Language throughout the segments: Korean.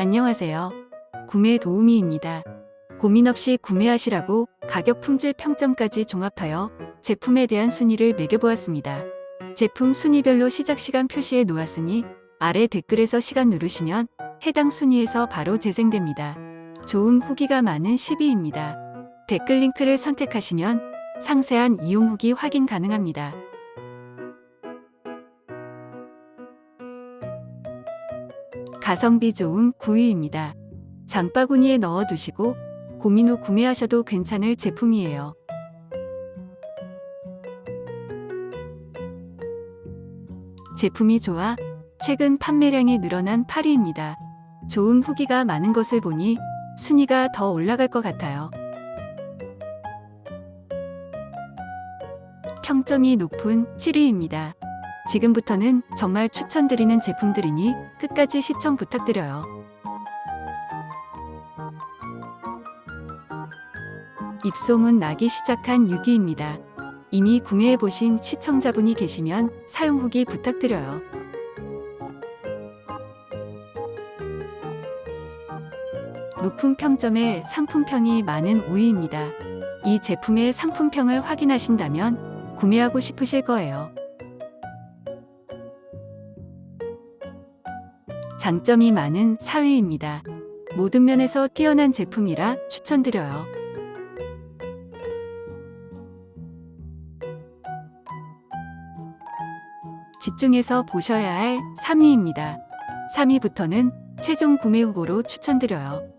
안녕하세요. 구매 도우미입니다. 고민 없이 구매하시라고 가격 품질 평점까지 종합하여 제품에 대한 순위를 매겨보았습니다. 제품 순위별로 시작 시간 표시해 놓았으니 아래 댓글에서 시간 누르시면 해당 순위에서 바로 재생됩니다. 좋은 후기가 많은 10위입니다. 댓글 링크를 선택하시면 상세한 이용 후기 확인 가능합니다. 가성비 좋은 9위입니다. 장바구니에 넣어 두시고 고민 후 구매하셔도 괜찮을 제품이에요. 제품이 좋아 최근 판매량이 늘어난 8위입니다. 좋은 후기가 많은 것을 보니 순위가 더 올라갈 것 같아요. 평점이 높은 7위입니다. 지금부터는 정말 추천드리는 제품들이니 끝까지 시청 부탁드려요. 입소문 나기 시작한 6위입니다. 이미 구매해보신 시청자분이 계시면 사용 후기 부탁드려요. 높은 평점에 상품평이 많은 5위입니다. 이 제품의 상품평을 확인하신다면 구매하고 싶으실 거예요. 장점이 많은 4위입니다. 모든 면에서 뛰어난 제품이라 추천드려요. 집중해서 보셔야 할 3위입니다. 3위부터는 최종 구매 후보로 추천드려요.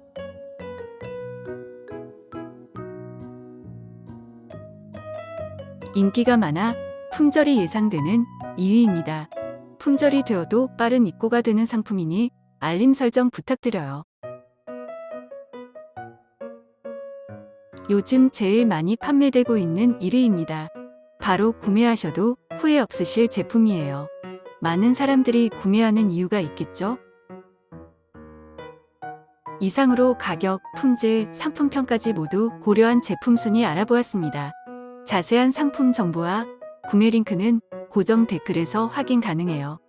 인기가 많아 품절이 예상되는 2위입니다. 품절이 되어도 빠른 입고가 되는 상품이니 알림 설정 부탁드려요. 요즘 제일 많이 판매되고 있는 1위입니다. 바로 구매하셔도 후회 없으실 제품이에요. 많은 사람들이 구매하는 이유가 있겠죠? 이상으로 가격, 품질, 상품평까지 모두 고려한 제품 순위 알아보았습니다. 자세한 상품 정보와 구매 링크는 고정 댓글에서 확인 가능해요.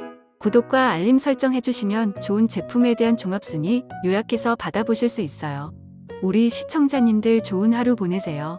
구독과 알림 설정 해주시면 좋은 제품에 대한 종합순위 요약해서 받아보실 수 있어요. 우리 시청자님들 좋은 하루 보내세요.